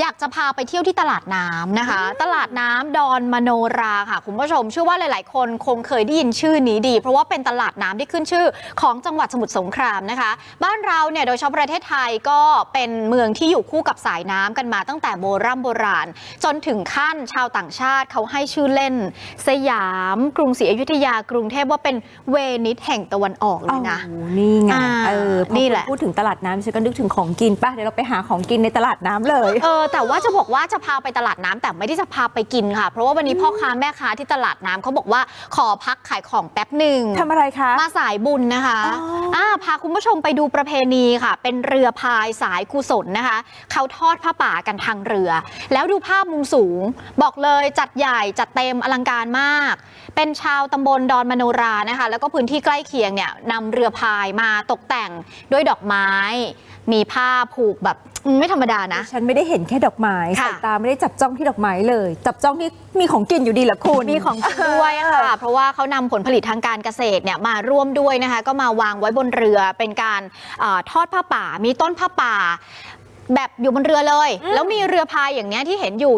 อยากจะพาไปเที่ยวที่ตลาดน้ำนะคะ ตลาดน้ำดอนมโนราค่ะคุณผู้ชมเชื่อว่าหลาย ๆ คนคงเคยได้ยินชื่อนี้ดี เพราะว่าเป็นตลาดน้ำที่ขึ้นชื่อของจังหวัดสมุทรสงครามนะคะ บ้านเราเนี่ยโดยเฉพาะประเทศไทยก็เป็นเมืองที่อยู่คู่กับสายน้ำกันมาตั้งแต่โบรำโบราณ จนถึงขั้นชาวต่างชาติเขาให้ชื่อเล่น สยาม กรุงศรีอยุธยากรุงเทพว่าเป็นเวนิสแห่งตะวันออกเลยนะโอ้นี่ไงอ่าเออพอนี่แหละพูดถึงตลาดน้ำฉันก็นึกถึงของกินป่ะเดี๋ยวเราไปหาของกินในตลาดน้ำเลยเออแต่ว่าจะบอกว่าจะพาไปตลาดน้ำแต่ไม่ได้จะพาไปกินค่ะ เพราะว่าวันนี้พ่อค้าแม่ค้าที่ตลาดน้ำเขาบอกว่าขอพักขายของแป๊บหนึ่งทำอะไรคะ มาสายบุญนะคะอ๋ออ่่าพาคุณผู้ชมไปดูประเพณีค่ะ เป็นเรือพายสายกุศลนะคะ เขาทอดผ้าป่ากันทางเรือ แล้วดูภาพมุมสูง บอกเลยจัดใหญ่จัดเต็มอลังการมาก เป็นชาวตำบลดอนมโนรานะคะ แล้วก็พื้นที่ใกล้เคียงเนี่ยนำเรือพายมาตกแต่งด้วยดอกไม้ มีผ้าผูกแบบอืมไม่ธรรมดานะ ฉันไม่ได้เห็นแค่ดอกไม้ค่ะ สายตาไม่ได้จับจ้องที่ดอกไม้เลย จับจ้องที่มีของกินอยู่ดีเหรอคุณ มีของกินด้วยค่ะ เพราะว่าเขานำผลผลิตทางการเกษตรเนี่ยมาร่วมด้วยนะคะ ก็มาวางไว้บนเรือเป็นการอาทอดผ้าป่า มีต้นผ้าป่า แบบอยู่บนเรือเลย แล้วมีเรือพายอย่างเนี้ยที่เห็นอยู่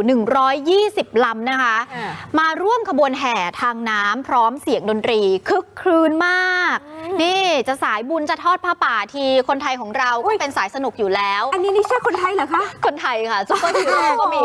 120 ลำนะคะอ่ามาร่วมขบวนแห่ทางน้ำพร้อมเสียงดนตรีคึกครื้นมาก นี่จะสายบุญจะทอดผ้าป่าทีคนไทยของเราก็เป็นสายสนุกอยู่แล้ว อันนี้นี่ใช่คนไทยเหรอคะ คนไทยค่ะซุปเปอร์ฮีโร่ก็มี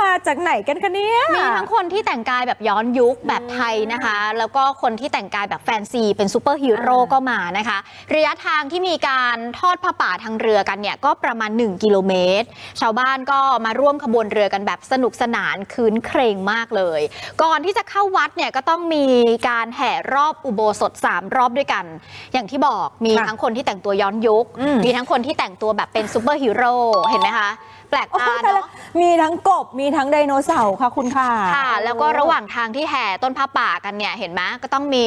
มาจากไหนกันคะเนี่ย มีทั้งคนที่แต่งกายแบบย้อนยุคแบบไทยนะคะ แล้วก็คนที่แต่งกายแบบแฟนซีเป็นซูเปอร์ฮีโร่อ่าก็มานะคะ ระยะทางที่มีการทอดผ้าป่าทางเรือกันเนี่ยก็ประมาณ 1 กิโลเมตร ชาวบ้านก็มาร่วมขบวนเรือกันแบบสนุกสนานคืนเครงมากเลย ก่อนที่จะเข้าวัดเนี่ยก็ต้องมีการแห่รอบอุโบสถ 3 รอบด้วยกัน อย่างที่บอกมีค่ะทั้งคนที่แต่งตัวย้อนยุคอืมมีทั้งคนที่แต่งตัวแบบเป็นซูเปอร์ฮีโร่เห็นไหมคะแปลกโอ้ตายตายแล้เนาะวมีทั้งกบมีทั้งไดโนเสาร์ค่ะคุณค่ะค่ะ แล้วก็ระหว่างทางที่แห่ต้นผ้าป่ากันเนี่ยเห็นไหมก็ต้องมี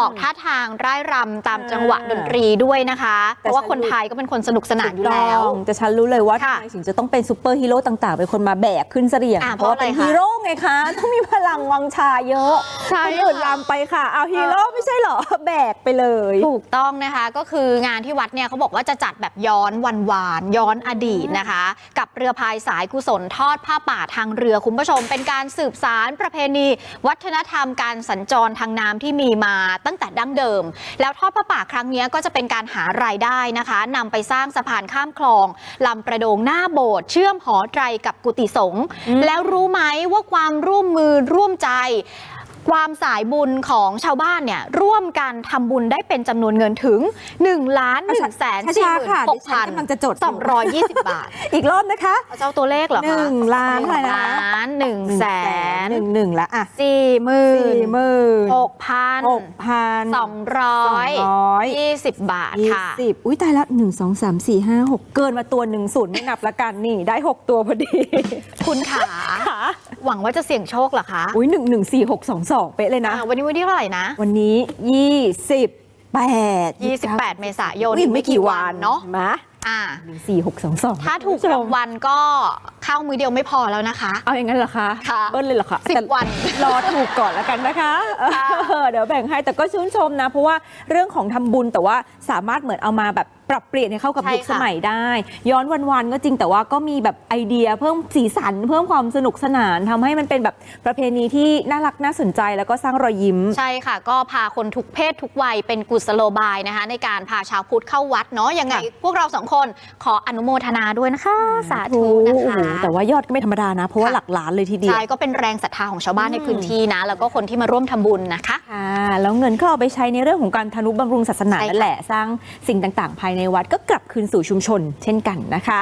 ออกท่าทางร่ายรำตามอ่าจังหวะดนตรีด้วยนะคะ เพแต่ราะว่าฉันคนไทยก็เป็นคนสนุกสนานอยู่แล้วถูกต้องแต่ฉันรู้เลยว่าค่ะทำไมถึงจะต้องเป็นซูเปอร์ฮีโร่ต่างๆ เป็นคนมาแบกขึ้นเสลี่ยงอ่าเพราะว่าเป็นเพราะอะไรคะฮีโร่ไงคะ ต้องมีพลังวังชาเยอะใช่คนอื่นลำไปค่ะ เอาฮีโร่ไม่ใช่เหรอ แบกไปเลย ถูกต้องนะคะก็คืองานที่วัดเนี่ยเขาบอกว่าจะจัดแบบย้อนวันวานย้อนอดีตนะคะ กับเรือพายสายกุศลทอดผ้าป่าทางเรือคุณผู้ชม เป็นการสืบสารประเพณี วัฒนธรรมการสัญจรทางน้ำที่มีมาตั้งแต่ดั้งเดิม แล้วทอดผ้าป่าครั้งเนี้ยก็จะเป็นการหารายได้นะคะนำไปสร้างสะพานข้ามคลองลำประโดงหน้าโบสถ์เชื่อมหอไตรกับกุฏิสงฆ์แล้วรู้ไหมว่าความร่วมมือร่วมใจ ความสายบุญของชาวบ้านเนี่ยร่วมกันทำบุญได้เป็นจำนวนเงินถึง1ล้าน1แสนช้าๆค่ะดิฉัน46,000กำลังจะจด220บาท อีกรอบนะคะ เอาเจ้าตัวเลขเหรอคะหนึ่งล้านอะไรนะคะล้านหนึ่งแสนหนึ่งหนึ่งละอะสี่หมื่สี่นหมื่นหกพันหกพันสองร้อยร้อยยี่สิบบาทยี่ค่ะ สิบอุ้ยตายแล้วหนึ่งสองสามสี่ห้าหกเกินมาตัวหนึ่งศูนย์ไม่นับละกันนี่ได้หกตัวพอดี คุณขาค่ะ หวังว่าจะเสี่ยงโชคเหรอคะอุ้ยหนึ่งหนึ่งสี่หกสองสองเป๊ะเลยนะ อ่าวันนี้วันที่เท่าไหร่นะ วันนี้ยี่สิบแปด28 เมษายนอีกไม่กี่วันเนาะมาอ่า หนึ่งสี่หกสองสองถ้าถูกรางวัลก็เข้ามือเดียวไม่พอแล้วนะคะ เอาอย่างนั้นเหรอคะค่ะ เบิ้ลเลยเหรอคะสิบแต่วัน รอถูกก่อนแล้วกันนะคะค่ะ เออเดี๋ยวแบ่งให้แต่ก็ชื่นชมนะ เพราะว่าเรื่องของทำบุญแต่ว่าสามารถเหมือนเอามาแบบ ปรับเปลี่ยนให้เข้ากับใช่ยุคค่ะสมัยได้ ย้อนวันๆก็จริงแต่ว่าก็มีแบบไอเดียเพิ่มสีสัน เพิ่มความสนุกสนานทำให้มันเป็นแบบประเพณีที่น่ารักน่าสนใจแล้วก็สร้างรอยยิ้ม ใช่ค่ะ ก็พาคนทุกเพศทุกวัยเป็นกุศโลบายนะคะ ในการพาชาวพุทธเข้าวัดเนาะยังไง ค่ะ พวกเราสองคนขออนุโมทนาด้วยนะคะ สาธุนะโอ้คะโหแต่ว่ายอดก็ไม่ธรรมดานะ เพราะว่าค่ะ หลักล้านเลยทีเดียว ใช่ก็เป็นแรงศรัทธาของชาวบ้านในพื้นที่นะ แล้วก็คนที่มาร่วมทำบุญนะคะ ค่ะแล้วเงินก็เอาไปใช้ในเรื่องของการทนุบำรุงศาสนาใช่ค่ะ นั่นแหละ สร้างสิ่งต่างๆ ภายในวัดก็กลับคืนสู่ชุมชนเช่นกันนะคะ